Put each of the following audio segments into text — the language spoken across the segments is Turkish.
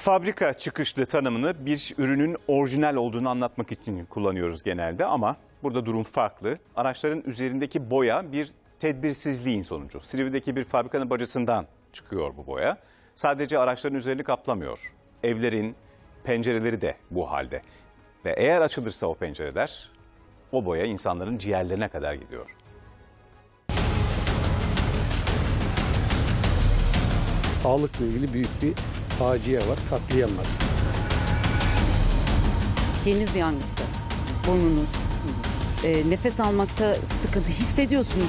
Fabrika çıkışlı tanımını bir ürünün orijinal olduğunu anlatmak için kullanıyoruz genelde ama burada durum farklı. Araçların üzerindeki boya bir tedbirsizliğin sonucu. Silivri'deki bir fabrikanın bacasından çıkıyor bu boya. Sadece araçların üzerini kaplamıyor. Evlerin pencereleri de bu halde. Ve eğer açılırsa o pencereler o boya insanların ciğerlerine kadar gidiyor. Sağlıkla ilgili büyük bir facia var, katliam var. Geniz yangısı, burnunuz, e, nefes almakta sıkıntı hissediyorsunuz.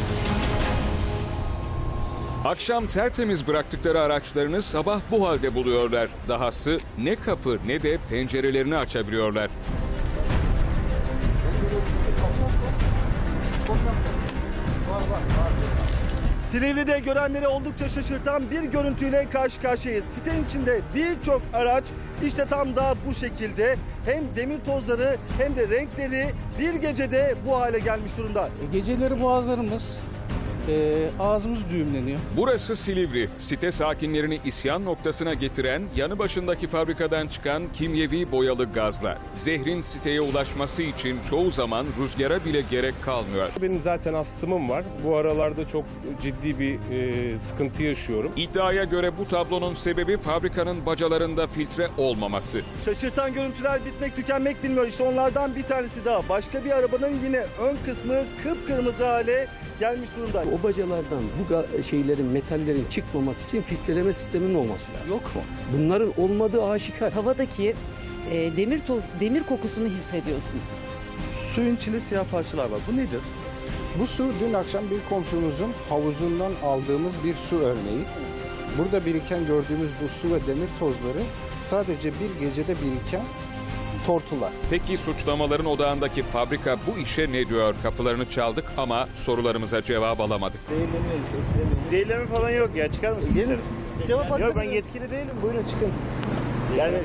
Akşam tertemiz bıraktıkları araçlarını sabah bu halde buluyorlar. Dahası ne kapı ne de pencerelerini açabiliyorlar. Silivri'de görenleri oldukça şaşırtan bir görüntüyle karşı karşıyayız. Sitenin içinde birçok araç işte tam da bu şekilde hem demir tozları hem de renkleri bir gecede bu hale gelmiş durumda. E, Geceleri boğazlarımız, e, ağzımız düğümleniyor. Burası Silivri. Site sakinlerini isyan noktasına getiren yanı başındaki fabrikadan çıkan kimyevi boyalı gazlar. Zehrin siteye ulaşması için çoğu zaman rüzgara bile gerek kalmıyor. Benim zaten astımım var. Bu aralarda çok ciddi bir e, sıkıntı yaşıyorum. İddiaya göre bu tablonun sebebi fabrikanın bacalarında filtre olmaması. Şaşırtan görüntüler bitmek tükenmek bilmiyor. İşte onlardan bir tanesi daha. Başka bir arabanın yine ön kısmı kıpkırmızı hale gelmiş durumda. O bacalardan bu şeylerin, metallerin çıkmaması için filtreleme sisteminin olması lazım. Yok mu? Bunların olmadığı aşikar. Havadaki e, demir to- demir kokusunu hissediyorsunuz. Suyun içinde siyah parçalar var. Bu nedir? Bu su dün akşam bir komşumuzun havuzundan aldığımız bir su örneği. Burada biriken gördüğümüz bu su ve demir tozları sadece bir gecede biriken tortular. Peki suçlamaların odağındaki fabrika bu işe ne diyor? Kapılarını çaldık ama sorularımıza cevap alamadık. Zehirleme falan yok ya çıkar mısın? Yeni dışarı? cevap Yok ben yetkili değilim buyurun çıkın. Yani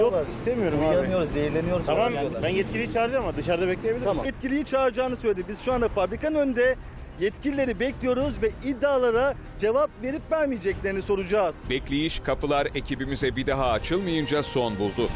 yok istemiyorum abi. zehirleniyoruz. Tamam ben yetkiliyi çağıracağım ama dışarıda bekleyebilir Tamam. Yetkiliyi çağıracağını söyledi. Biz şu anda fabrikanın önünde yetkilileri bekliyoruz ve iddialara cevap verip vermeyeceklerini soracağız. Bekleyiş kapılar ekibimize bir daha açılmayınca son buldu.